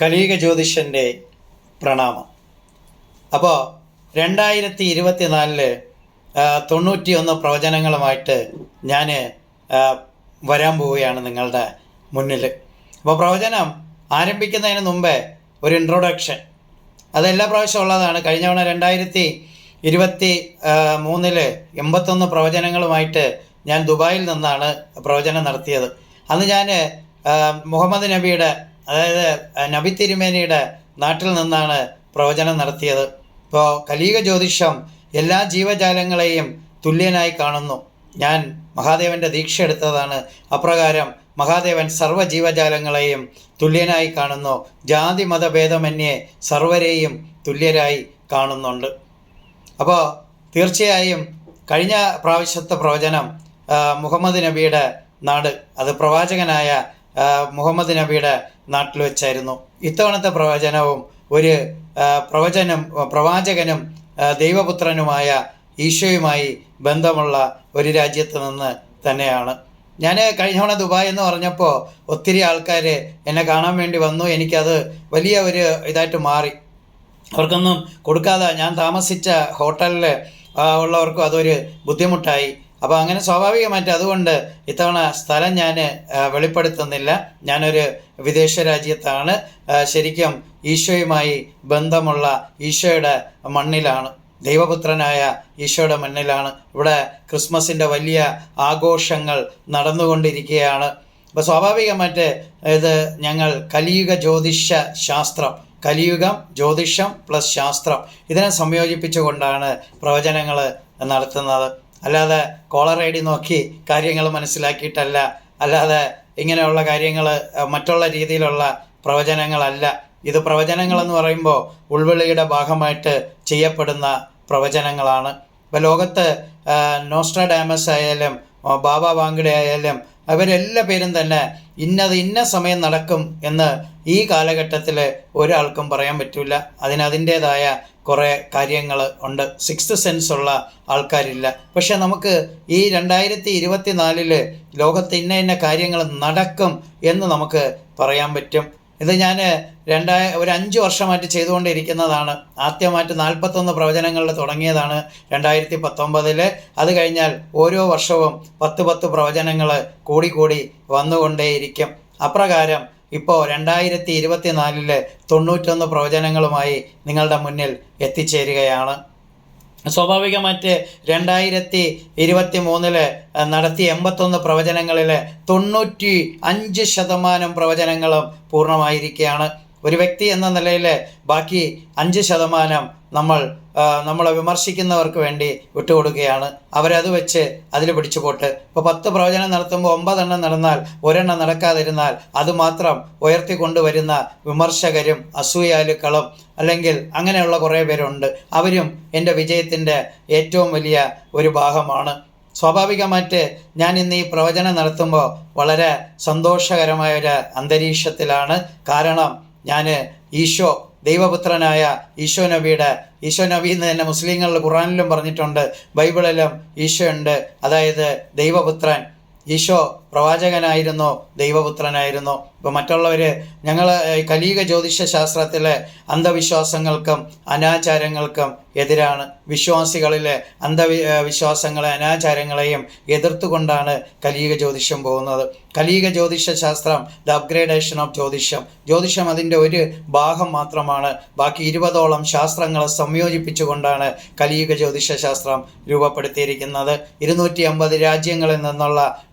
കലീക ജ്യോതിഷന്റെ പ്രണാമം. അപ്പോൾ രണ്ടായിരത്തി ഇരുപത്തി നാലിൽ തൊണ്ണൂറ്റി ഒന്ന് പ്രവചനങ്ങളുമായിട്ട് ഞാൻ വരാൻ പോവുകയാണ് നിങ്ങളുടെ മുന്നിൽ അപ്പോൾ പ്രവചനം ആരംഭിക്കുന്നതിന് മുമ്പേ ഒരു ഇൻട്രൊഡക്ഷൻ അതെല്ലാ പ്രാവശ്യം ഉള്ളതാണ്. കഴിഞ്ഞ തവണ രണ്ടായിരത്തി ഇരുപത്തി മൂന്നിൽ എൺപത്തൊന്ന് പ്രവചനങ്ങളുമായിട്ട് ഞാൻ ദുബായിൽ നിന്നാണ് പ്രവചനം നടത്തിയത്. അന്ന് ഞാൻ മുഹമ്മദ് നബിയുടെ അതായത് നബി തിരുമേനിയുടെ നാട്ടിൽ നിന്നാണ് പ്രവചനം നടത്തിയത്. ഇപ്പോൾ കലീക ജ്യോതിഷം എല്ലാ ജീവജാലങ്ങളെയും തുല്യനായി കാണുന്നു. ഞാൻ മഹാദേവന്റെ ദീക്ഷ എടുത്തതാണ്. അപ്രകാരം മഹാദേവൻ സർവ ജീവജാലങ്ങളെയും തുല്യനായി കാണുന്നു. ജാതി മതഭേദമന്യേ സർവരെയും തുല്യരായി കാണുന്നുണ്ട്. അപ്പോൾ തീർച്ചയായും കഴിഞ്ഞ പ്രാവശ്യത്തെ പ്രവചനം മുഹമ്മദ് നബിയുടെ നാട്. അത് പ്രവാചകനായ മുഹമ്മദ് നബിയുടെ നാട്ടിൽ വെച്ചായിരുന്നു. ഇത്തവണത്തെ പ്രവചനവും ഒരു പ്രവചനം പ്രവാചകനും ദൈവപുത്രനുമായ ഈശോയുമായി ബന്ധമുള്ള ഒരു രാജ്യത്ത് നിന്ന് തന്നെയാണ്. ഞാൻ കഴിഞ്ഞ തവണ ദുബായ് എന്ന് പറഞ്ഞപ്പോൾ ഒത്തിരി ആൾക്കാർ എന്നെ കാണാൻ വേണ്ടി വന്നു. എനിക്കത് വലിയ ഒരു ഇതായിട്ട് മാറി. അവർക്കൊന്നും കൊടുക്കാതെ ഞാൻ താമസിച്ച ഹോട്ടലിൽ ഉള്ളവർക്കും അതൊരു ബുദ്ധിമുട്ടായി. അപ്പോൾ അങ്ങനെ സ്വാഭാവികമായിട്ട് അതുകൊണ്ട് ഇത്തവണ സ്ഥലം ഞാൻ വെളിപ്പെടുത്തുന്നില്ല. ഞാനൊരു വിദേശ രാജ്യത്താണ്. ശരിക്കും ഈശോയുമായി ബന്ധമുള്ള ഈശോയുടെ മണ്ണിലാണ്. ദൈവപുത്രനായ ഈശോയുടെ മണ്ണിലാണ്. ഇവിടെ ക്രിസ്മസിന്റെ വലിയ ആഘോഷങ്ങൾ നടന്നുകൊണ്ടിരിക്കുകയാണ്. അപ്പോൾ സ്വാഭാവികമായിട്ട് ഇത് ഞങ്ങൾ കലിയുഗ ജ്യോതിഷ ശാസ്ത്രം കലിയുഗം ജ്യോതിഷം പ്ലസ് ശാസ്ത്രം ഇതിനെ സംയോജിപ്പിച്ചുകൊണ്ടാണ് പ്രവചനങ്ങൾ നടത്തുന്നത്. അല്ലാതെ കോളർ ഐ ഡി നോക്കി കാര്യങ്ങൾ മനസ്സിലാക്കിയിട്ടല്ല. അല്ലാതെ ഇങ്ങനെയുള്ള കാര്യങ്ങൾ മറ്റുള്ള രീതിയിലുള്ള പ്രവചനങ്ങളല്ല. ഇത് പ്രവചനങ്ങളെന്ന് പറയുമ്പോൾ ഉൾവിളിയുടെ ഭാഗമായിട്ട് ചെയ്യപ്പെടുന്ന പ്രവചനങ്ങളാണ്. ഇപ്പോൾ ലോകത്ത് നോസ്ട്ര ഡാമസ് ആയാലും ബാബ വാങ്കഡെ ആയാലും അവരെല്ലാ പേരും തന്നെ ഇന്നത് ഇന്ന സമയം നടക്കും എന്ന് ഈ കാലഘട്ടത്തിൽ ഒരാൾക്കും പറയാൻ പറ്റില്ല അതിന് അതിന്റേതായ കുറേ കാര്യങ്ങൾ ഉണ്ട്. സിക്സ്ത് സെൻസ് ഉള്ള ആൾക്കാരില്ല. പക്ഷെ നമുക്ക് ഈ രണ്ടായിരത്തി ഇരുപത്തി നാലിൽ ലോകത്ത് ഇന്ന ഇന്ന കാര്യങ്ങൾ നടക്കും എന്ന് നമുക്ക് പറയാൻ പറ്റും. ഇത് ഞാൻ രണ്ടായ ഒരു അഞ്ച് വർഷമായിട്ട് ചെയ്തുകൊണ്ടിരിക്കുന്നതാണ്. ആദ്യമായിട്ട് നാൽപ്പത്തൊന്ന് പ്രവചനങ്ങളിൽ തുടങ്ങിയതാണ് രണ്ടായിരത്തി പത്തൊമ്പതിൽ അത് കഴിഞ്ഞാൽ ഓരോ വർഷവും പത്ത് പത്ത് പ്രവചനങ്ങൾ കൂടിക്കൂടി വന്നുകൊണ്ടേയിരിക്കും. അപ്രകാരം ഇപ്പോൾ രണ്ടായിരത്തി ഇരുപത്തി നാലിൽ തൊണ്ണൂറ്റൊന്ന് പ്രവചനങ്ങളുമായി നിങ്ങളുടെ മുന്നിൽ എത്തിച്ചേരുകയാണ്. സ്വാഭാവികമായിട്ട് രണ്ടായിരത്തി ഇരുപത്തി മൂന്നിൽ നടത്തിയ എൺപത്തൊന്ന് പ്രവചനങ്ങളിൽ തൊണ്ണൂറ്റി അഞ്ച് ശതമാനം പ്രവചനങ്ങളും പൂർണമായിരിക്കുകയാണ്. ഒരു വ്യക്തി എന്ന നിലയിൽ ബാക്കി അഞ്ച് ശതമാനം നമ്മൾ നമ്മളെ വിമർശിക്കുന്നവർക്ക് വേണ്ടി വിട്ടുകൊടുക്കുകയാണ്. അവരത് വെച്ച് അതിൽ പിടിച്ചു പോട്ട് ഇപ്പോൾ പത്ത് പ്രവചനം നടത്തുമ്പോൾ ഒമ്പതെണ്ണം നടന്നാൽ ഒരെണ്ണം നടക്കാതിരുന്നാൽ അതുമാത്രം ഉയർത്തിക്കൊണ്ടുവരുന്ന വിമർശകരും അസൂയാലുക്കളും അല്ലെങ്കിൽ അങ്ങനെയുള്ള കുറേ പേരുണ്ട്. അവരും എന്റെ വിജയത്തിന്റെ ഏറ്റവും വലിയ ഒരു ഭാഗമാണ്. സ്വാഭാവികമായിട്ട് ഞാൻ ഇന്ന് ഈ പ്രവചനം നടത്തുമ്പോൾ വളരെ സന്തോഷകരമായ ഒരു അന്തരീക്ഷത്തിലാണ്. കാരണം ഞാൻ ഈശോ ദൈവപുത്രനായ ഈശോ നബിയുടെ ഈശോ നബി എന്ന് തന്നെ മുസ്ലിങ്ങളിൽ ഖുറാനിലും പറഞ്ഞിട്ടുണ്ട് ബൈബിളിലും ഈശോ ഉണ്ട്. അതായത് ദൈവപുത്രൻ ഈശോ പ്രവാചകനായിരുന്നു ദൈവപുത്രനായിരുന്നോ? ഇപ്പോൾ മറ്റുള്ളവർ ഞങ്ങൾ കലീക ജ്യോതിഷ ശാസ്ത്രത്തിലെ അന്ധവിശ്വാസങ്ങൾക്കും അനാചാരങ്ങൾക്കും എതിരാണ്. വിശ്വാസികളിലെ അന്ധവി വിശ്വാസങ്ങളെ അനാചാരങ്ങളെയും എതിർത്തുകൊണ്ടാണ് കലീക ജ്യോതിഷം പോകുന്നത്. കലീക ജ്യോതിഷ ശാസ്ത്രം ദ അപ്ഗ്രേഡേഷൻ ഓഫ് ജ്യോതിഷം. ജ്യോതിഷം അതിന്റെ ഒരു ഭാഗം മാത്രമാണ്. ബാക്കി ഇരുപതോളം ശാസ്ത്രങ്ങളെ സംയോജിപ്പിച്ചുകൊണ്ടാണ് കലീക ജ്യോതിഷ ശാസ്ത്രം രൂപപ്പെടുത്തിയിരിക്കുന്നത്. ഇരുന്നൂറ്റി അമ്പത് രാജ്യങ്ങളിൽ നിന്നുള്ള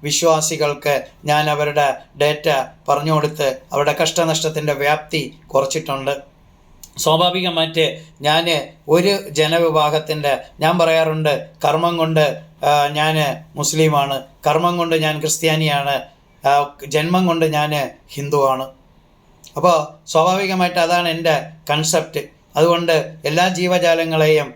വിശ്വാസികൾക്ക് ഞാൻ അവരുടെ ഡേറ്റ പറഞ്ഞു കൊടുത്ത് അവരുടെ കഷ്ടനഷ്ടത്തിന്റെ വ്യാപ്തി കുറച്ചിട്ടുണ്ട്. സ്വാഭാവികമായിട്ട് ഞാൻ ഒരു ജനവിഭാഗത്തിന്റെ ഞാൻ പറയാറുണ്ട് കർമ്മം കൊണ്ട് ഞാൻ മുസ്ലിമാണ്. കർമ്മം കൊണ്ട് ഞാൻ ക്രിസ്ത്യാനിയാണ്. ജന്മം കൊണ്ട് ഞാൻ ഹിന്ദുവാണ്. അപ്പോൾ സ്വാഭാവികമായിട്ട് അതാണ് എന്റെ കൺസെപ്റ്റ് അതുകൊണ്ട് എല്ലാ ജീവജാലങ്ങളെയും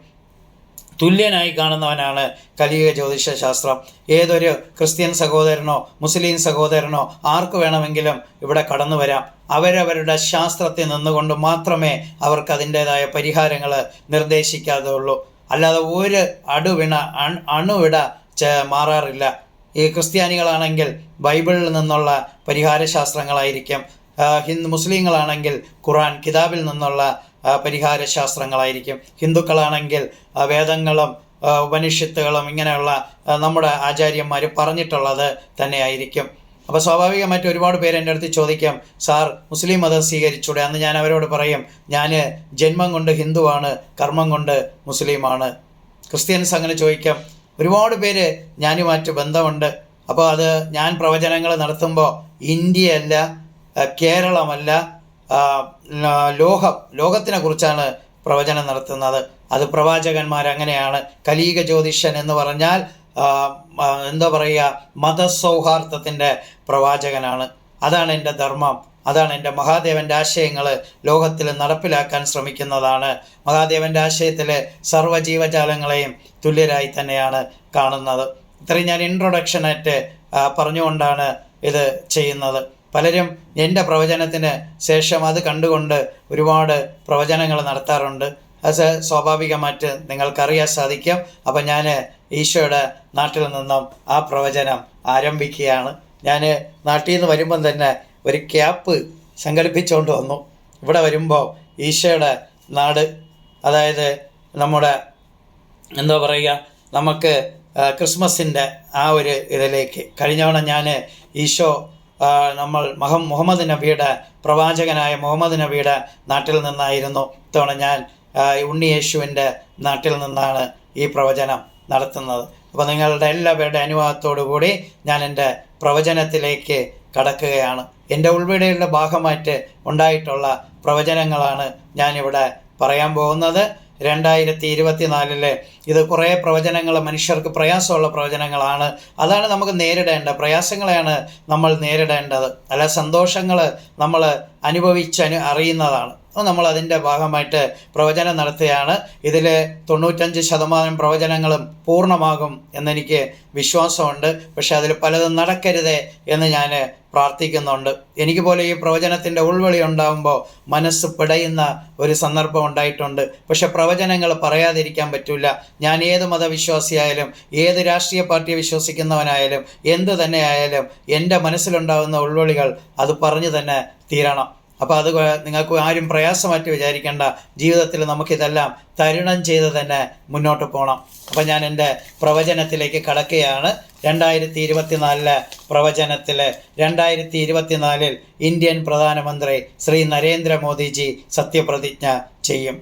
തുല്യനായി കാണുന്നവനാണ് കലിയുഗ ജ്യോതിഷ ശാസ്ത്രം ഏതൊരു ക്രിസ്ത്യൻ സഹോദരനോ മുസ്ലിം സഹോദരനോ ആർക്ക് വേണമെങ്കിലും ഇവിടെ കടന്നു വരാം. അവരവരുടെ ശാസ്ത്രത്തിൽ നിന്നുകൊണ്ട് മാത്രമേ അവർക്ക് അതിന്റെതായ പരിഹാരങ്ങൾ നിർദ്ദേശിക്കാതെ ഉള്ളൂ അല്ലാതെ ഒരു അടുവിണ അണുവിട മാറാറില്ല. ഈ ക്രിസ്ത്യാനികളാണെങ്കിൽ ബൈബിളിൽ നിന്നുള്ള പരിഹാര ശാസ്ത്രങ്ങളായിരിക്കും ഹിന്ദു മുസ്ലിങ്ങളാണെങ്കിൽ ഖുറാൻ കിതാബിൽ നിന്നുള്ള പരിഹാര ശാസ്ത്രങ്ങളായിരിക്കും ഹിന്ദുക്കളാണെങ്കിൽ വേദങ്ങളും ഉപനിഷത്തുകളും ഇങ്ങനെയുള്ള നമ്മുടെ ആചാര്യന്മാർ പറഞ്ഞിട്ടുള്ളത് തന്നെയായിരിക്കും. അപ്പോൾ സ്വാഭാവികമായിട്ട് ഒരുപാട് പേര് എന്റെ അടുത്ത് ചോദിക്കാം സാർ മുസ്ലിം മതം സ്വീകരിച്ചൂടെ? അന്ന് ഞാൻ അവരോട് പറയും ഞാൻ ജന്മം കൊണ്ട് ഹിന്ദുവാണ് കർമ്മം കൊണ്ട് മുസ്ലിമാണ്. ക്രിസ്ത്യൻസ് അങ്ങനെ ചോദിക്കാം. ഒരുപാട് പേര് ഞാനുമായിട്ട് ബന്ധമുണ്ട്. അപ്പോൾ അത് ഞാൻ പ്രവചനങ്ങൾ നടത്തുമ്പോൾ ഇന്ത്യയല്ല കേരളമല്ല ആ, ല- ലോകം ലോകത്തിനെ കുറിച്ചാണ് പ്രവചനം നടത്തുന്നത്. അത് പ്രവാചകന്മാർ അങ്ങനെയാണ്. കലീക ജ്യോതിഷൻ എന്ന് പറഞ്ഞാൽ എന്താ പറയുക മതസൗഹാർദ്ദത്തിന്റെ പ്രവാചകനാണ്. അതാണ് എന്റെ ധർമ്മം. അതാണ് എന്റെ മഹാദേവന്റെ ആശയങ്ങൾ ലോകത്തിൽ നടപ്പിലാക്കാൻ ശ്രമിക്കുന്നതാണ്. മഹാദേവന്റെ ആശയത്തിൽ സർവജീവജാലങ്ങളെയും തുല്യരായി തന്നെയാണ് കാണുന്നത്. ഇത്രയും ഞാൻ ഇൻട്രൊഡക്ഷനായിട്ട് പറഞ്ഞുകൊണ്ടാണ് ഇത് ചെയ്യുന്നത്. പലരും എന്റെ പ്രവചനത്തിന് ശേഷം അത് കണ്ടുകൊണ്ട് ഒരുപാട് പ്രവചനങ്ങൾ നടത്താറുണ്ട്. അത് സ്വാഭാവികമായിട്ട് നിങ്ങൾക്കറിയാൻ സാധിക്കും. അപ്പം ഞാൻ ഈശോയുടെ നാട്ടിൽ നിന്നും ആ പ്രവചനം ആരംഭിക്കുകയാണ്. ഞാൻ നാട്ടിൽ നിന്ന് വരുമ്പം തന്നെ ഒരു ക്യാപ്പ് സംഘടിപ്പിച്ചുകൊണ്ട് വന്നു. ഇവിടെ വരുമ്പോൾ ഈശോയുടെ നാട് അതായത് നമ്മുടെ എന്താ പറയുക നമുക്ക് ക്രിസ്മസിന്റെ ആ ഒരു ഇതിലേക്ക്. കഴിഞ്ഞ തവണ ഞാൻ ഈശോ നമ്മൾ മഹം മുഹമ്മദ് നബിയുടെ പ്രവാചകനായ മുഹമ്മദ് നബിയുടെ നാട്ടിൽ നിന്നായിരുന്നു. ഇത്തവണ ഞാൻ ഉണ്ണിയേശുവിന്റെ ഉണ്ണി യേശുവിന്റെ നാട്ടിൽ നിന്നാണ് ഈ പ്രവചനം നടത്തുന്നത്. അപ്പോൾ നിങ്ങളുടെ എല്ലാവരുടെ അനുവാദത്തോടു കൂടി ഞാൻ എന്റെ പ്രവചനത്തിലേക്ക് കടക്കുകയാണ്. എന്റെ ഉൾവിടയുടെ ഭാഗമായിട്ട് ഉണ്ടായിട്ടുള്ള പ്രവചനങ്ങളാണ് ഞാനിവിടെ പറയാൻ പോകുന്നത്. രണ്ടായിരത്തി ഇരുപത്തിനാലിൽ ഇത് കുറേ പ്രവചനങ്ങൾ മനുഷ്യർക്ക് പ്രയാസമുള്ള പ്രവചനങ്ങളാണ്. അതാണ് നമുക്ക് നേരിടേണ്ട പ്രയാസങ്ങളെയാണ് നമ്മൾ നേരിടേണ്ടത്. അല്ല സന്തോഷങ്ങൾ നമ്മൾ അനുഭവിച്ചു അറിയുന്നതാണ്. നമ്മൾ അതിന്റെ ഭാഗമായിട്ട് പ്രവചനം നടത്തുകയാണ്. ഇതിൽ തൊണ്ണൂറ്റഞ്ച് ശതമാനം പ്രവചനങ്ങളും പൂർണമാകും എന്നെനിക്ക് വിശ്വാസമുണ്ട്. പക്ഷെ അതിൽ പലതും നടക്കരുതേ എന്ന് ഞാൻ പ്രാർത്ഥിക്കുന്നുണ്ട്. എനിക്ക് പോലെ ഈ പ്രവചനത്തിന്റെ ഉൾവെളി ഉണ്ടാകുമ്പോൾ മനസ്സ് പിടയുന്ന ഒരു സന്ദർഭം ഉണ്ടായിട്ടുണ്ട്. പക്ഷെ പ്രവചനങ്ങൾ പറയാതിരിക്കാൻ പറ്റില്ല. ഞാൻ ഏത് മതവിശ്വാസിയായാലും ഏത് രാഷ്ട്രീയ പാർട്ടിയെ വിശ്വസിക്കുന്നവനായാലും എന്ത് തന്നെ ആയാലും എന്റെ മനസ്സിലുണ്ടാകുന്ന ഉൾവിളികൾ അത് പറഞ്ഞു തന്നെ തീരണം. അപ്പോൾ അത് നിങ്ങൾക്ക് ആരും പ്രയാസമായിട്ട് വിചാരിക്കേണ്ട. ജീവിതത്തിൽ നമുക്കിതെല്ലാം തരുണം ചെയ്ത് തന്നെ മുന്നോട്ട് പോകണം അപ്പോൾ ഞാൻ എന്റെ പ്രവചനത്തിലേക്ക് കടക്കുകയാണ്. രണ്ടായിരത്തി ഇരുപത്തിനാലിലെ പ്രവചനത്തിൽ രണ്ടായിരത്തി ഇരുപത്തിനാലിൽ ഇന്ത്യൻ പ്രധാനമന്ത്രി ശ്രീ നരേന്ദ്രമോദിജി സത്യപ്രതിജ്ഞ ചെയ്യും.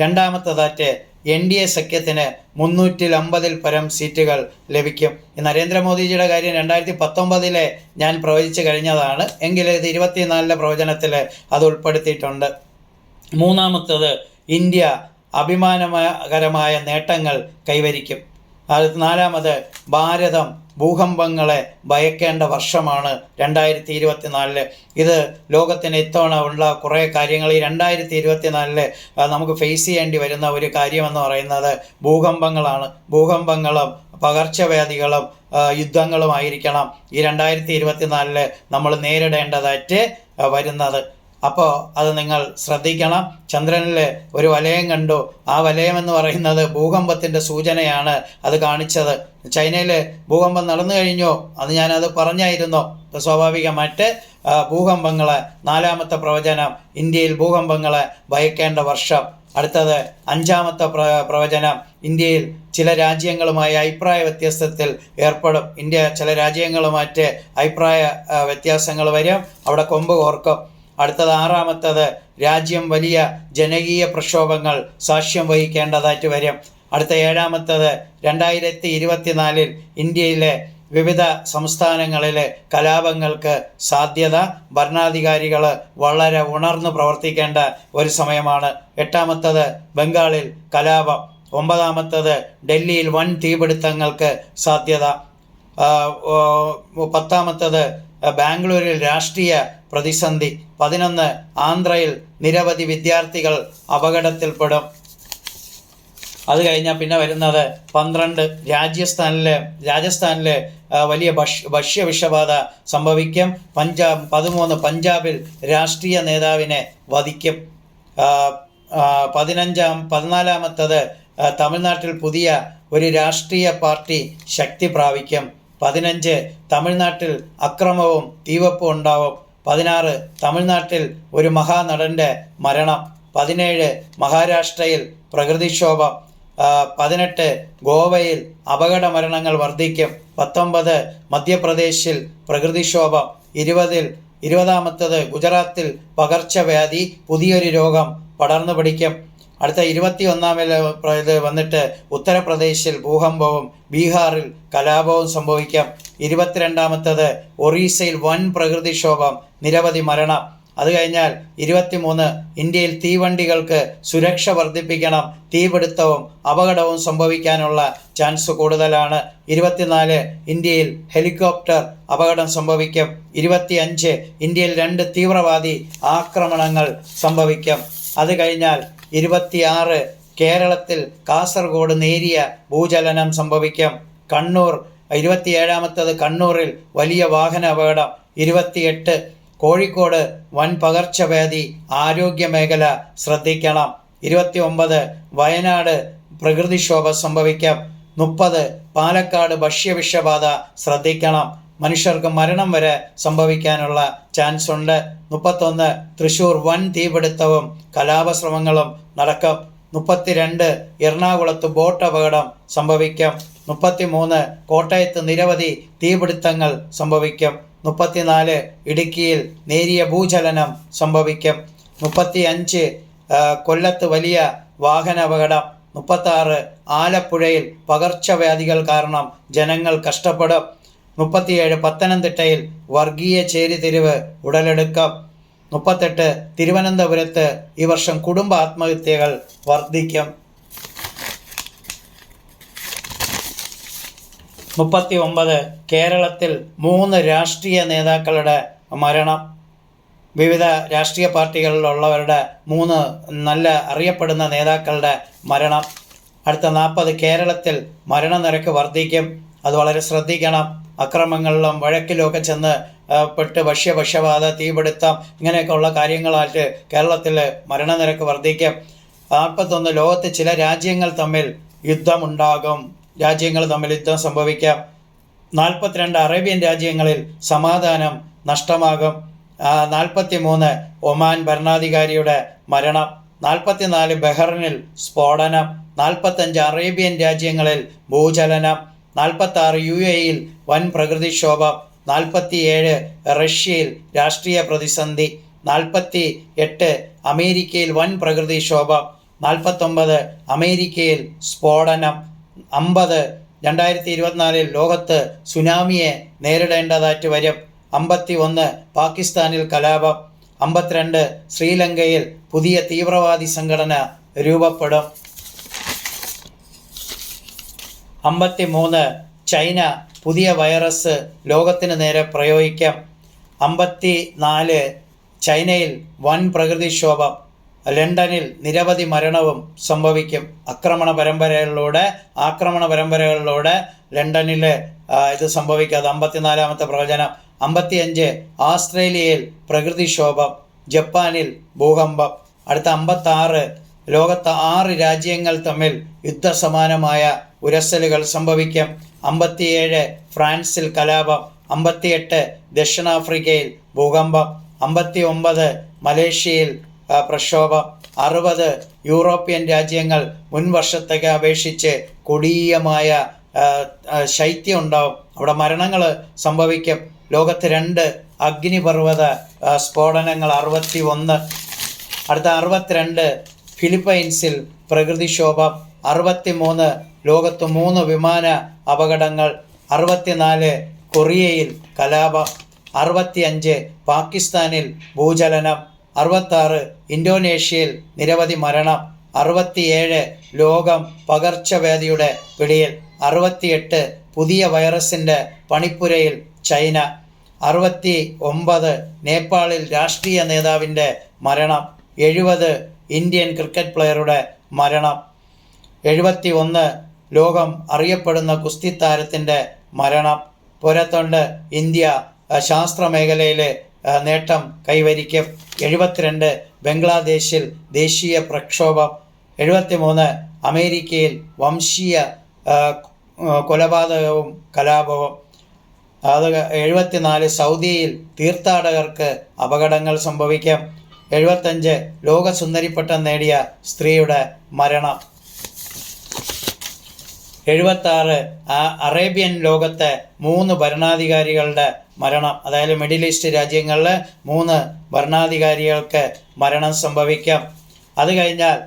രണ്ടാമത്തെ രണ്ടാമത്തതാറ്റ് എൻ ഡി എ സഖ്യത്തിന് മുന്നൂറ്റിൽ അമ്പതിൽ പരം സീറ്റുകൾ ലഭിക്കും. നരേന്ദ്രമോദിജിയുടെ കാര്യം രണ്ടായിരത്തി പത്തൊമ്പതിലെ ഞാൻ പ്രവചിച്ചു കഴിഞ്ഞതാണ്. എങ്കിൽ ഇത് ഇരുപത്തിനാലിലെ പ്രവചനത്തിൽ അത് ഉൾപ്പെടുത്തിയിട്ടുണ്ട്. മൂന്നാമത്തത് ഇന്ത്യ അഭിമാനകരമായ നേട്ടങ്ങൾ കൈവരിക്കും. നാലാമത് ഭാരതം ഭൂകമ്പങ്ങളെ ഭയക്കേണ്ട വർഷമാണ് രണ്ടായിരത്തി ഇരുപത്തിനാലിൽ ഇത് ലോകത്തിന് ഇത്തവണ ഉള്ള കുറേ കാര്യങ്ങൾ. ഈ രണ്ടായിരത്തി ഇരുപത്തിനാലിൽ നമുക്ക് ഫേസ് ചെയ്യേണ്ടി വരുന്ന ഒരു കാര്യമെന്ന് പറയുന്നത് ഭൂകമ്പങ്ങളാണ്. ഭൂകമ്പങ്ങളും പകർച്ചവ്യാധികളും യുദ്ധങ്ങളും യുദ്ധങ്ങളുമായിരിക്കണം ഈ രണ്ടായിരത്തി ഇരുപത്തിനാലിൽ നമ്മൾ നേരിടേണ്ടതായിട്ട് വരുന്നത്. അപ്പോൾ അത് നിങ്ങൾ ശ്രദ്ധിക്കണം. ചന്ദ്രനിൽ ഒരു വലയം കണ്ടു. ആ വലയം എന്ന് പറയുന്നത് ഭൂകമ്പത്തിന്റെ സൂചനയാണ് അത് കാണിച്ചത്. ചൈനയിൽ ഭൂകമ്പം നടന്നു കഴിഞ്ഞോ. അത് ഞാനത് പറഞ്ഞായിരുന്നു. സ്വാഭാവികമായിട്ട് ഭൂകമ്പങ്ങളെ നാലാമത്തെ പ്രവചനം ഇന്ത്യയിൽ ഭൂകമ്പങ്ങളെ ഭയക്കേണ്ട വർഷം. അടുത്തത് അഞ്ചാമത്തെ പ്ര പ്രവചനം ഇന്ത്യയിൽ ചില രാജ്യങ്ങളുമായി അഭിപ്രായ വ്യത്യാസത്തിൽ ഏർപ്പെടും. ഇന്ത്യ ചില രാജ്യങ്ങളുമായിട്ട് അഭിപ്രായ വ്യത്യാസങ്ങൾ വരും. അവിടെ കൊമ്പ് കോർക്കും. അടുത്തത് ആറാമത്തത് രാജ്യം വലിയ ജനകീയ പ്രക്ഷോഭങ്ങൾ സാക്ഷ്യം വഹിക്കേണ്ടതായിട്ട് വരും. അടുത്ത ഏഴാമത്തത് രണ്ടായിരത്തി ഇരുപത്തിനാലിൽ ഇന്ത്യയിലെ വിവിധ സംസ്ഥാനങ്ങളിലെ കലാപങ്ങൾക്ക് സാധ്യത ഭരണാധികാരികൾ വളരെ ഉണർന്നു പ്രവർത്തിക്കേണ്ട ഒരു സമയമാണ്. എട്ടാമത്തത് ബംഗാളിൽ കലാപം. ഒമ്പതാമത്തത് ഡൽഹിയിൽ വൻ തീപിടുത്തങ്ങൾക്ക് സാധ്യത. പത്താമത്തത് ബാംഗ്ലൂരിൽ രാഷ്ട്രീയ പ്രതിസന്ധി. പതിനൊന്ന് ആന്ധ്രയിൽ നിരവധി വിദ്യാർത്ഥികൾ അപകടത്തിൽപ്പെടും. അത് കഴിഞ്ഞാൽ പിന്നെ വരുന്നത് പന്ത്രണ്ട് രാജസ്ഥാനിലെ രാജസ്ഥാനിലെ വലിയ ഭക്ഷ്യ ഭക്ഷ്യവിഷബാധ സംഭവിക്കും. പഞ്ചാബ് പതിമൂന്ന് പഞ്ചാബിൽ രാഷ്ട്രീയ നേതാവിനെ വധിക്കും. പതിനഞ്ചാം പതിനാലാമത്തത് തമിഴ്നാട്ടിൽ പുതിയ ഒരു രാഷ്ട്രീയ പാർട്ടി ശക്തി പ്രാപിക്കും. പതിനഞ്ച് തമിഴ്നാട്ടിൽ അക്രമവും തീവപ്പും ഉണ്ടാവും. പതിനാറ് തമിഴ്നാട്ടിൽ ഒരു മഹാനടന്റെ മരണം പതിനേഴ് മഹാരാഷ്ട്രയിൽ പ്രകൃതിക്ഷോഭം പതിനെട്ട് ഗോവയിൽ അപകട മരണങ്ങൾ വർദ്ധിക്കും പത്തൊമ്പത് മധ്യപ്രദേശിൽ പ്രകൃതിക്ഷോഭം ഇരുപതിൽ ഇരുപതാമത്തത് ഗുജറാത്തിൽ പകർച്ചവ്യാധി പുതിയൊരു രോഗം പടർന്നു പിടിക്കും അടുത്ത ഇരുപത്തി ഒന്നാമിൽ ഇത് വന്നിട്ട് ഉത്തർപ്രദേശിൽ ഭൂകമ്പവും ബീഹാറിൽ കലാപവും സംഭവിക്കാം. ഇരുപത്തിരണ്ടാമത്തത് ഒറീസയിൽ വൻ പ്രകൃതിക്ഷോഭം നിരവധി മരണം. അത് കഴിഞ്ഞാൽ ഇരുപത്തിമൂന്ന് ഇന്ത്യയിൽ തീവണ്ടികൾക്ക് സുരക്ഷ വർദ്ധിപ്പിക്കണം തീപിടുത്തവും അപകടവും സംഭവിക്കാനുള്ള ചാൻസ് കൂടുതലാണ്. ഇരുപത്തിനാല് ഇന്ത്യയിൽ ഹെലികോപ്റ്റർ അപകടം സംഭവിക്കും. ഇരുപത്തിയഞ്ച് ഇന്ത്യയിൽ രണ്ട് തീവ്രവാദി ആക്രമണങ്ങൾ സംഭവിക്കും. അത് കഴിഞ്ഞാൽ ഇരുപത്തിയാറ് കേരളത്തിൽ കാസർഗോഡ് നേരിയ ഭൂചലനം സംഭവിക്കും. കണ്ണൂർ ഇരുപത്തിയേഴാമത്തത് കണ്ണൂരിൽ വലിയ വാഹന അപകടം. ഇരുപത്തിയെട്ട് കോഴിക്കോട് വൻ പകർച്ചവ്യാധി ആരോഗ്യ മേഖല ശ്രദ്ധിക്കണം. ഇരുപത്തി ഒമ്പത് വയനാട് പ്രകൃതിക്ഷോഭം സംഭവിക്കാം. മുപ്പത് പാലക്കാട് ഭക്ഷ്യവിഷബാധ ശ്രദ്ധിക്കണം. മനുഷ്യർക്ക് മരണം വരെ സംഭവിക്കാനുള്ള ചാൻസ് ഉണ്ട്. മുപ്പത്തൊന്ന് തൃശൂർ വൻ തീപിടുത്തവും കലാപശ്രമങ്ങളും നടക്കും. മുപ്പത്തിരണ്ട് എറണാകുളത്ത് ബോട്ട് അപകടം സംഭവിക്കും. മുപ്പത്തിമൂന്ന് കോട്ടയത്ത് നിരവധി തീപിടുത്തങ്ങൾ സംഭവിക്കും. മുപ്പത്തിനാല് ഇടുക്കിയിൽ നേരിയ ഭൂചലനം സംഭവിക്കും. മുപ്പത്തി അഞ്ച് കൊല്ലത്ത് വലിയ വാഹന അപകടം. മുപ്പത്താറ് ആലപ്പുഴയിൽ പകർച്ചവ്യാധികൾ കാരണം ജനങ്ങൾ കഷ്ടപ്പെടും. മുപ്പത്തിയേഴ് പത്തനംതിട്ടയിൽ വർഗീയ ചേരിതിരിവ് ഉടലെടുക്കും. മുപ്പത്തെട്ട് തിരുവനന്തപുരത്ത് ഈ വർഷം കുടുംബ ആത്മഹത്യകൾ വർദ്ധിക്കും. മുപ്പത്തി ഒമ്പത് കേരളത്തിൽ മൂന്ന് രാഷ്ട്രീയ നേതാക്കളുടെ മരണം. വിവിധ രാഷ്ട്രീയ പാർട്ടികളിലുള്ളവരുടെ മൂന്ന് നല്ല അറിയപ്പെടുന്ന നേതാക്കളുടെ മരണം. അടുത്ത നാൽപ്പത് കേരളത്തിൽ മരണനിരക്ക് വർദ്ധിക്കും. അത് വളരെ ശ്രദ്ധിക്കണം. അക്രമങ്ങളിലും വഴക്കിലുമൊക്കെ ചെന്ന് പെട്ട് ഭക്ഷ്യഭക്ഷ്യബാധ തീപിടുത്തം ഇങ്ങനെയൊക്കെയുള്ള കാര്യങ്ങളായിട്ട് കേരളത്തിൽ മരണനിരക്ക് വർദ്ധിക്കും. നാൽപ്പത്തൊന്ന് ലോകത്ത് ചില രാജ്യങ്ങൾ തമ്മിൽ യുദ്ധമുണ്ടാകും. രാജ്യങ്ങൾ തമ്മിൽ യുദ്ധം സംഭവിക്കാം. നാൽപ്പത്തിരണ്ട് അറേബ്യൻ രാജ്യങ്ങളിൽ സമാധാനം നഷ്ടമാകും. നാൽപ്പത്തി മൂന്ന് ഒമാൻ ഭരണാധികാരിയുടെ മരണം. നാൽപ്പത്തിനാല് ബഹ്റിനിൽ സ്ഫോടനം. നാൽപ്പത്തഞ്ച് അറേബ്യൻ രാജ്യങ്ങളിൽ ഭൂചലനം. നാൽപ്പത്താറ് യു എയിൽ വൻ പ്രകൃതിക്ഷോഭം നാൽപ്പത്തിയേഴ് റഷ്യയിൽ രാഷ്ട്രീയ പ്രതിസന്ധി നാൽപ്പത്തി എട്ട് അമേരിക്കയിൽ വൻ പ്രകൃതിക്ഷോഭം നാൽപ്പത്തൊമ്പത് അമേരിക്കയിൽ സ്ഫോടനം അമ്പത് രണ്ടായിരത്തി ഇരുപത്തിനാലിൽ ലോകത്ത് സുനാമിയെ നേരിടേണ്ടതായിട്ട് വരും അമ്പത്തി ഒന്ന് പാകിസ്ഥാനിൽ കലാപം അമ്പത്തിരണ്ട് ശ്രീലങ്കയിൽ പുതിയ തീവ്രവാദി സംഘടന രൂപപ്പെടും. അമ്പത്തി മൂന്ന് ചൈന പുതിയ വൈറസ് ലോകത്തിന് നേരെ പ്രയോഗിക്കാം. അമ്പത്തി നാല് ചൈനയിൽ വൻ പ്രകൃതിക്ഷോഭം ലണ്ടനിൽ നിരവധി മരണവും സംഭവിക്കും. ആക്രമണ പരമ്പരകളിലൂടെ ആക്രമണ പരമ്പരകളിലൂടെ ലണ്ടനിൽ ഇത് സംഭവിക്കാതെ അമ്പത്തിനാലാമത്തെ പ്രവചനം. അമ്പത്തിയഞ്ച് ആസ്ട്രേലിയയിൽ പ്രകൃതിക്ഷോഭം ജപ്പാനിൽ ഭൂകമ്പം. അടുത്ത അമ്പത്താറ് ലോകത്ത് ആറ് രാജ്യങ്ങൾ തമ്മിൽ യുദ്ധസമാനമായ ഉരസലുകൾ സംഭവിക്കും. അമ്പത്തിയേഴ് ഫ്രാൻസിൽ കലാപം അമ്പത്തിയെട്ട് ദക്ഷിണാഫ്രിക്കയിൽ ഭൂകമ്പം അമ്പത്തി ഒമ്പത് മലേഷ്യയിൽ പ്രക്ഷോഭം അറുപത് യൂറോപ്യൻ രാജ്യങ്ങൾ മുൻ വർഷത്തേക്ക് അപേക്ഷിച്ച് കൊടീയമായ ശൈത്യം ഉണ്ടാവും. അവിടെ മരണങ്ങൾ സംഭവിക്കും. ലോകത്ത് രണ്ട് അഗ്നിപർവത സ്ഫോടനങ്ങൾ അറുപത്തി ഒന്ന് അടുത്ത അറുപത്തിരണ്ട് ഫിലിപ്പൈൻസിൽ പ്രകൃതിക്ഷോഭം അറുപത്തി മൂന്ന് ലോകത്ത് മൂന്ന് വിമാന അപകടങ്ങൾ അറുപത്തിനാല് കൊറിയയിൽ കലാപം അറുപത്തിയഞ്ച് പാകിസ്ഥാനിൽ ഭൂചലനം അറുപത്താറ് ഇന്തോനേഷ്യയിൽ നിരവധി മരണം അറുപത്തിയേഴ് ലോകം പകർച്ചവ്യാധിയുടെ പിടിയിൽ അറുപത്തിയെട്ട് പുതിയ വൈറസിന്റെ പണിപ്പുരയിൽ ചൈന അറുപത്തി ഒമ്പത് നേപ്പാളിൽ രാഷ്ട്രീയ നേതാവിന്റെ മരണം എഴുപത് ഇന്ത്യൻ ക്രിക്കറ്റ് പ്ലെയറുടെ മരണം. എഴുപത്തി ഒന്ന് ലോകം അറിയപ്പെടുന്ന കുസ്തി താരത്തിന്റെ മരണം. പോരാത്തോണ്ട് ഇന്ത്യ ശാസ്ത്ര മേഖലയിലെ നേട്ടം കൈവരിക്കും. എഴുപത്തിരണ്ട് ബംഗ്ലാദേശിൽ ദേശീയ പ്രക്ഷോഭം. എഴുപത്തി മൂന്ന് അമേരിക്കയിൽ വംശീയ കൊലപാതകവും കലാപവും. അത് എഴുപത്തിനാല് സൗദിയിൽ തീർത്ഥാടകർക്ക് അപകടങ്ങൾ സംഭവിക്കാം. എഴുപത്തഞ്ച് ലോകസുന്ദരിപ്പട്ടം നേടിയ സ്ത്രീയുടെ മരണം. എഴുപത്താറ് അറേബ്യൻ ലോകത്തെ മൂന്ന് ഭരണാധികാരികളുടെ മരണം. അതായത് മിഡിൽ ഈസ്റ്റ് രാജ്യങ്ങളിൽ മൂന്ന് ഭരണാധികാരികൾക്ക് മരണം സംഭവിക്കാം. അത് കഴിഞ്ഞാൽ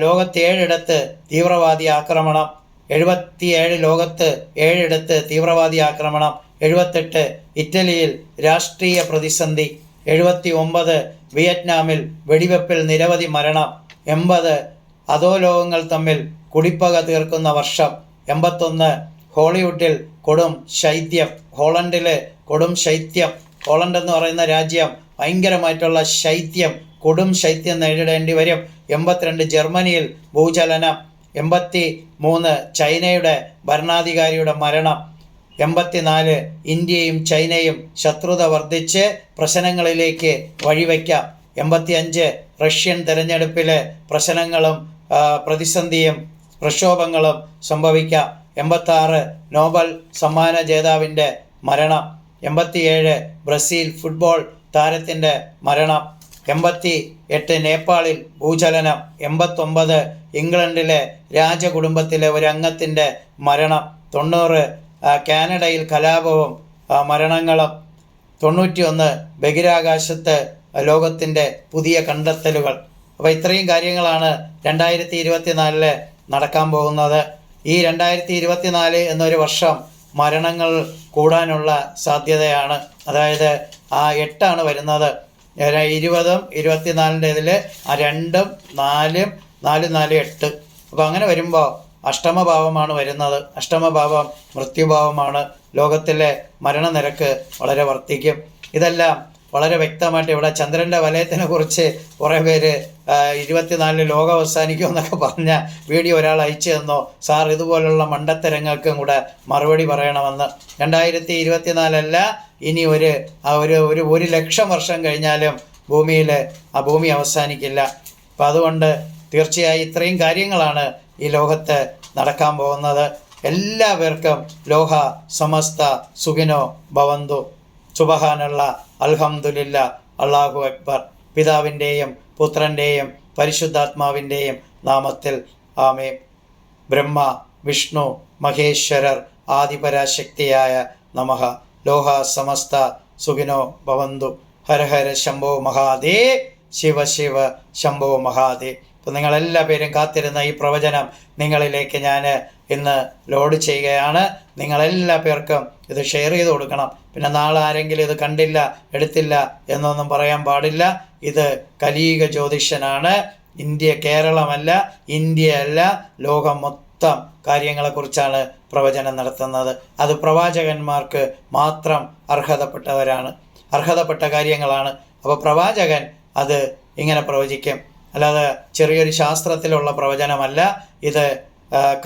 ലോകത്തേഴിടത്ത് തീവ്രവാദി ആക്രമണം. എഴുപത്തിയേഴ് ലോകത്ത് ഏഴിടത്ത് തീവ്രവാദി ആക്രമണം. എഴുപത്തെട്ട് ഇറ്റലിയിൽ രാഷ്ട്രീയ പ്രതിസന്ധി. എഴുപത്തി ഒമ്പത് വിയറ്റ്നാമിൽ വെടിവെപ്പിൽ നിരവധി മരണം എൺപത് അധോലോകങ്ങൾ തമ്മിൽ കുടിപ്പക തീർക്കുന്ന വർഷം എൺപത്തൊന്ന് ഹോളിവുഡിൽ കൊടും ശൈത്യം ഹോളണ്ടിലെ കൊടും ശൈത്യം. ഹോളണ്ട് എന്ന് പറയുന്ന രാജ്യം ഭയങ്കരമായിട്ടുള്ള ശൈത്യം കൊടും ശൈത്യം നേരിടേണ്ടി വരും. എൺപത്തിരണ്ട് ജർമ്മനിയിൽ ഭൂചലനം എൺപത്തി മൂന്ന് ചൈനയുടെ ഭരണാധികാരിയുടെ മരണം എൺപത്തിനാല് ഇന്ത്യയും ചൈനയും ശത്രുത വർദ്ധിച്ച് പ്രശ്നങ്ങളിലേക്ക് വഴിവെക്കാം എൺപത്തിയഞ്ച് റഷ്യൻ തെരഞ്ഞെടുപ്പിലെ പ്രശ്നങ്ങളും പ്രതിസന്ധിയും പ്രക്ഷോഭങ്ങളും സംഭവിക്കാം. എൺപത്താറ് നോബൽ സമ്മാന ജേതാവിന്റെ മരണം. എൺപത്തിയേഴ് ബ്രസീൽ ഫുട്ബോൾ താരത്തിന്റെ മരണം. എൺപത്തി എട്ട് നേപ്പാളിൽ ഭൂചലനം. എൺപത്തൊമ്പത് ഇംഗ്ലണ്ടിലെ രാജകുടുംബത്തിലെ ഒരു മരണം. തൊണ്ണൂറ് കാനഡയിൽ കലാപവും മരണങ്ങളും തൊണ്ണൂറ്റിയൊന്ന് ബഹിരാകാശത്ത് ലോകത്തിന്റെ പുതിയ കണ്ടെത്തലുകൾ. അപ്പോൾ ഇത്രയും കാര്യങ്ങളാണ് രണ്ടായിരത്തി ഇരുപത്തിനാലിൽ നടക്കാൻ പോകുന്നത്. ഈ രണ്ടായിരത്തി ഇരുപത്തിനാല് എന്നൊരു വർഷം മരണങ്ങൾ കൂടാനുള്ള സാധ്യതയാണ്. അതായത് ആ എട്ടാണ് വരുന്നത്. ഇരുപതും ഇരുപത്തിനാലിന്റെ ഇതിൽ ആ രണ്ടും നാലും നാല് നാല് എട്ട്. അപ്പോൾ അങ്ങനെ വരുമ്പോൾ അഷ്ടമഭാവമാണ് വരുന്നത്. അഷ്ടമഭാവം മൃത്യുഭാവമാണ്. ലോകത്തിലെ മരണനിരക്ക് വളരെ വർദ്ധിക്കും. ഇതെല്ലാം വളരെ വ്യക്തമായിട്ട് ഇവിടെ ചന്ദ്രന്റെ വലയത്തിനെ കുറിച്ച് കുറേ പേര് ഇരുപത്തിനാലിന് ലോകം അവസാനിക്കും എന്നൊക്കെ പറഞ്ഞ വീഡിയോ ഒരാൾ അയച്ചു തന്നോ. സാർ ഇതുപോലുള്ള മണ്ടത്തരങ്ങൾക്കും കൂടെ മറുപടി പറയണമെന്ന്. രണ്ടായിരത്തി ഇരുപത്തിനാലല്ല ഇനി ഒരു ഒരു ഒരു ഒരു ലക്ഷം വർഷം കഴിഞ്ഞാലും ഭൂമിയിൽ ആ ഭൂമി അവസാനിക്കില്ല. അപ്പം അതുകൊണ്ട് തീർച്ചയായും ഇത്രയും കാര്യങ്ങളാണ് ഈ ലോകത്ത് നടക്കാൻ പോകുന്നത്. എല്ലാവർക്കും ലോഹ സമസ്ത സുഖിനോ ഭവന്തു. സുബഹാനുള്ള അൽഹംദുലില്ല അള്ളാഹു അക്ബർ. പിതാവിന്റെയും പുത്രന്റെയും പരിശുദ്ധാത്മാവിന്റെയും നാമത്തിൽ ആമേ ബ്രഹ്മ വിഷ്ണു മഹേശ്വരർ ആദിപരാശക്തിയായ നമഃ ലോഹ സമസ്ത സുഖിനോ ഭവന്തു. ഹര ഹര ശംഭോ മഹാദേ ശിവ ശിവ ശംഭോ മഹാദേ. അപ്പം നിങ്ങളെല്ലാ പേരും കാത്തിരുന്ന ഈ പ്രവചനം നിങ്ങളിലേക്ക് ഞാൻ ഇന്ന് ലോഡ് ചെയ്യുകയാണ്. നിങ്ങളെല്ലാ പേർക്കും ഇത് ഷെയർ ചെയ്ത് കൊടുക്കണം. പിന്നെ നാളെ ആരെങ്കിലും ഇത് കണ്ടില്ല എടുത്തില്ല എന്നൊന്നും പറയാൻ പാടില്ല. ഇത് കലീക ജ്യോതിഷനാണ്. ഇന്ത്യ കേരളമല്ല ഇന്ത്യയല്ല ലോകം മൊത്തം കാര്യങ്ങളെക്കുറിച്ചാണ് പ്രവചനം നടത്തുന്നത്. അത് പ്രവാചകന്മാർക്ക് മാത്രം അർഹതപ്പെട്ടവരാണ് അർഹതപ്പെട്ട കാര്യങ്ങളാണ്. അപ്പോൾ പ്രവാചകൻ അത് ഇങ്ങനെ പ്രവചിക്കും. അല്ലാതെ ചെറിയൊരു ശാസ്ത്രത്തിലുള്ള പ്രവചനമല്ല. ഇത്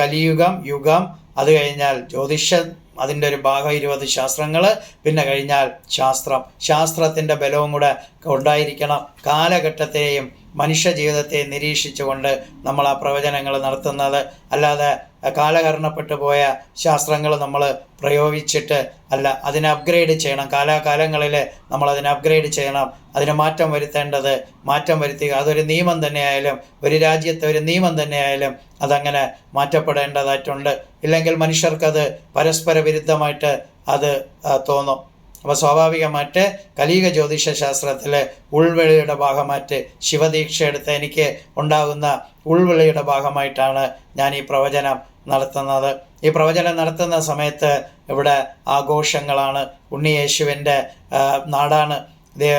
കലിയുഗം യുഗം അത് കഴിഞ്ഞാൽ ജ്യോതിഷം അതിന്റെ ഒരു ഭാഗം ഇരുപത് ശാസ്ത്രങ്ങൾ പിന്നെ കഴിഞ്ഞാൽ ശാസ്ത്രം. ശാസ്ത്രത്തിന്റെ ബലവും കൂടെ ഉണ്ടായിരിക്കണം. കാലഘട്ടത്തെയും മനുഷ്യ ജീവിതത്തെ നിരീക്ഷിച്ചുകൊണ്ട് നമ്മൾ ആ പ്രവചനങ്ങൾ നടത്തുന്നത്. അല്ലാതെ കാലകരണപ്പെട്ടു പോയ ശാസ്ത്രങ്ങൾ നമ്മൾ പ്രയോഗിച്ചിട്ട് അല്ല അതിനെ അപ്ഗ്രേഡ് ചെയ്യണം. കാലാകാലങ്ങളിൽ നമ്മൾ അതിനെ അപ്ഗ്രേഡ് ചെയ്യണം. അതിന് മാറ്റം വരുത്തേണ്ടത് മാറ്റം വരുത്തുക അതൊരു നിയമം തന്നെയായാലും ഒരു രാജ്യത്തെ ഒരു നിയമം തന്നെയായാലും അതങ്ങനെ മാറ്റപ്പെടേണ്ടതായിട്ടുണ്ട്. ഇല്ലെങ്കിൽ മനുഷ്യർക്കത് പരസ്പര വിരുദ്ധമായിട്ട് അത് തോന്നും. അപ്പോൾ സ്വാഭാവികമായിട്ട് കലീക ജ്യോതിഷ ശാസ്ത്രത്തിലെ ഉൾവിളിയുടെ ഭാഗമായിട്ട് ശിവദീക്ഷ എടുത്ത് എനിക്ക് ഉണ്ടാകുന്ന ഉൾവിളിയുടെ ഭാഗമായിട്ടാണ് ഞാൻ ഈ പ്രവചനം നടത്തുന്നത്. ഈ പ്രവചനം നടത്തുന്ന സമയത്ത് ഇവിടെ ആഘോഷങ്ങളാണ്. ഉണ്ണിയേശുവിന്റെ നാടാണ്.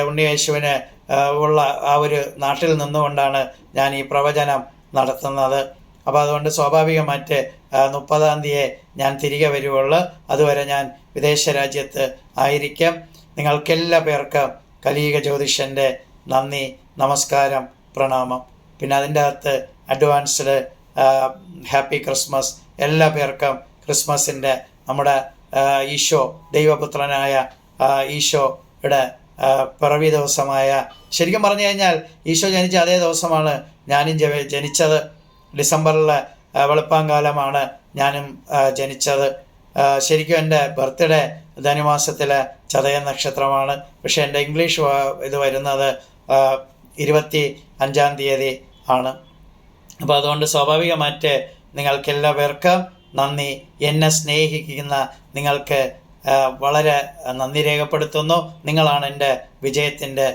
ഉണ്ണിയേശുവിന് ഉള്ള ആ ഒരു നാട്ടിൽ നിന്നുകൊണ്ടാണ് ഞാൻ ഈ പ്രവചനം നടത്തുന്നത്. അപ്പോൾ അതുകൊണ്ട് സ്വാഭാവികമായിട്ട് മുപ്പതാം തീയതി ഞാൻ തിരികെ വരുവുള്ളൂ. അതുവരെ ഞാൻ വിദേശ രാജ്യത്ത് ആയിരിക്കും. നിങ്ങൾക്കെല്ലാ പേർക്കും കലീക ജ്യോതിഷന്റെ നന്ദി നമസ്കാരം പ്രണാമം. പിന്നെ അതിന്റെ അകത്ത് അഡ്വാൻസ്ഡ് ഹാപ്പി ക്രിസ്മസ്. എല്ലാ പേർക്കും ക്രിസ്മസിന്റെ നമ്മുടെ ഈശോ ദൈവപുത്രനായ ഈശോയുടെ പിറവി ദിവസമായ ശരിക്കും പറഞ്ഞു കഴിഞ്ഞാൽ ഈശോ ജനിച്ച അതേ ദിവസമാണ് ഞാനും ജനിച്ചത്. ഡിസംബറിലെ വെളുപ്പാങ്കാലമാണ് ഞാനും ജനിച്ചത്. ശരിക്കും എന്റെ ബർത്ത്ഡേ ധനുമാസത്തിലെ ചതയ നക്ഷത്രമാണ്. പക്ഷെ എന്റെ ഇംഗ്ലീഷ് ഇത് വരുന്നത് ഇരുപത്തി അഞ്ചാം തീയതി ആണ്. അപ്പോൾ അതുകൊണ്ട് സ്വാഭാവികമായിട്ട് നിങ്ങൾക്ക് എല്ലാവർക്കും നന്ദി. എന്നെ സ്നേഹിക്കുന്ന നിങ്ങൾക്ക് വളരെ നന്ദി രേഖപ്പെടുത്തുന്നു. നിങ്ങളാണ് എന്റെ വിജയത്തിന്റെ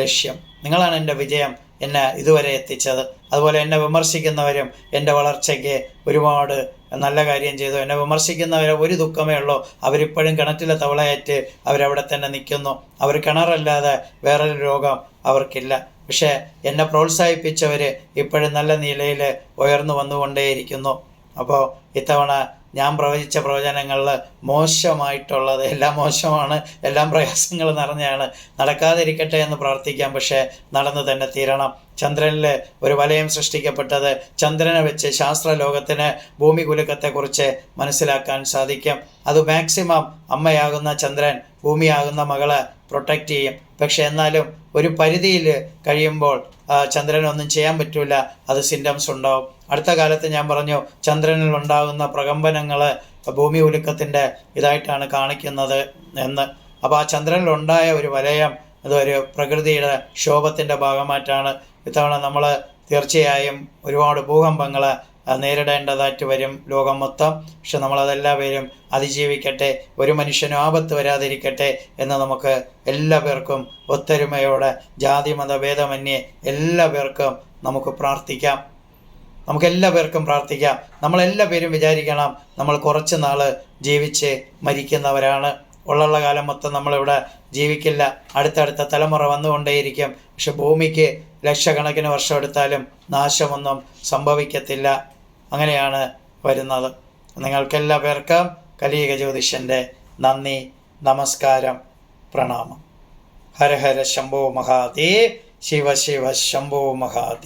ലക്ഷ്യം. നിങ്ങളാണ് എന്റെ വിജയം. എന്നെ ഇതുവരെ എത്തിച്ചത്. അതുപോലെ എന്നെ വിമർശിക്കുന്നവരും എന്റെ വളർച്ചയ്ക്ക് ഒരുപാട് നല്ല കാര്യം ചെയ്തു. എന്നെ വിമർശിക്കുന്നവരെ ഒരു ദുഃഖമേ ഉള്ളൂ. അവരിപ്പോഴും കിണറ്റിലെ തവളയേറ്റ് അവരവിടെ തന്നെ നിൽക്കുന്നു. അവർ കിണറല്ലാതെ വേറൊരു രോഗം അവർക്കില്ല. പക്ഷേ എന്നെ പ്രോത്സാഹിപ്പിച്ചവർ ഇപ്പോഴും നല്ല നിലയിൽ ഉയർന്നു വന്നുകൊണ്ടേയിരിക്കുന്നു. അപ്പോൾ ഇത്തവണ ഞാൻ പ്രവചിച്ച പ്രവചനങ്ങളിൽ മോശമായിട്ടുള്ളത് എല്ലാം മോശമാണ് എല്ലാം പ്രയാസങ്ങൾ നിറഞ്ഞാണ് നടക്കാതിരിക്കട്ടെ എന്ന് പ്രാർത്ഥിക്കാം പക്ഷേ നടന്നു തന്നെ തീരണം. ചന്ദ്രനിൽ ഒരു വലയം സൃഷ്ടിക്കപ്പെട്ടത് ചന്ദ്രനെ വെച്ച് ശാസ്ത്ര ലോകത്തിന് ഭൂമി കുലുക്കത്തെക്കുറിച്ച് മനസ്സിലാക്കാൻ സാധിക്കും. അത് മാക്സിമം അമ്മയാകുന്ന ചന്ദ്രൻ ഭൂമിയാകുന്ന മകളെ പ്രൊട്ടക്റ്റ് ചെയ്യും. പക്ഷേ എന്നാലും ഒരു പരിധിയിൽ കഴിയുമ്പോൾ ചന്ദ്രനൊന്നും ചെയ്യാൻ പറ്റില്ല അത് സിംറ്റംസ് ഉണ്ടാവും. അടുത്ത കാലത്ത് ഞാൻ പറഞ്ഞു ചന്ദ്രനിൽ ഉണ്ടാകുന്ന പ്രകമ്പനങ്ങൾ ഭൂമി ഉലുക്കത്തിന്റെ ഇതായിട്ടാണ് കാണിക്കുന്നത് എന്ന്. അപ്പോൾ ആ ചന്ദ്രനിൽ ഉണ്ടായ ഒരു വലയം അതൊരു പ്രകൃതിയുടെ ക്ഷോഭത്തിന്റെ ഭാഗമായിട്ടാണ്. ഇത്തവണ നമ്മൾ തീർച്ചയായും ഒരുപാട് ഭൂകമ്പങ്ങൾ നേരിടേണ്ടതായിട്ട് വരും ലോകം മൊത്തം. പക്ഷെ നമ്മളതെല്ലാവരും അതിജീവിക്കട്ടെ ഒരു മനുഷ്യനും ആപത്ത് വരാതിരിക്കട്ടെ എന്ന് നമുക്ക് എല്ലാ പേർക്കും ഒത്തൊരുമയോടെ ജാതി മത ഭേദമന്യേ എല്ലാ പേർക്കും നമുക്ക് പ്രാർത്ഥിക്കാം. നമുക്ക് എല്ലാ പേർക്കും പ്രാർത്ഥിക്കാം. നമ്മളെല്ലാ പേരും വിചാരിക്കണം നമ്മൾ കുറച്ച് നാൾ ജീവിച്ച് മരിക്കുന്നവരാണ്. ഉള്ള കാലം മൊത്തം നമ്മളിവിടെ ജീവിക്കില്ല. അടുത്തടുത്ത തലമുറ വന്നുകൊണ്ടേയിരിക്കും. പക്ഷെ ഭൂമിക്ക് ലക്ഷക്കണക്കിന് വർഷം എടുത്താലും നാശമൊന്നും സംഭവിക്കത്തില്ല. അങ്ങനെയാണ് വരുന്നത്. നിങ്ങൾക്കെല്ലാ പേർക്കും കലിയുക ജ്യോതിഷന്റെ നന്ദി നമസ്കാരം പ്രണാമം. ഹര ഹര ശംഭോ മഹാദേവ്. ശിവ ശിവ ശംഭോ മഹാദേവ്.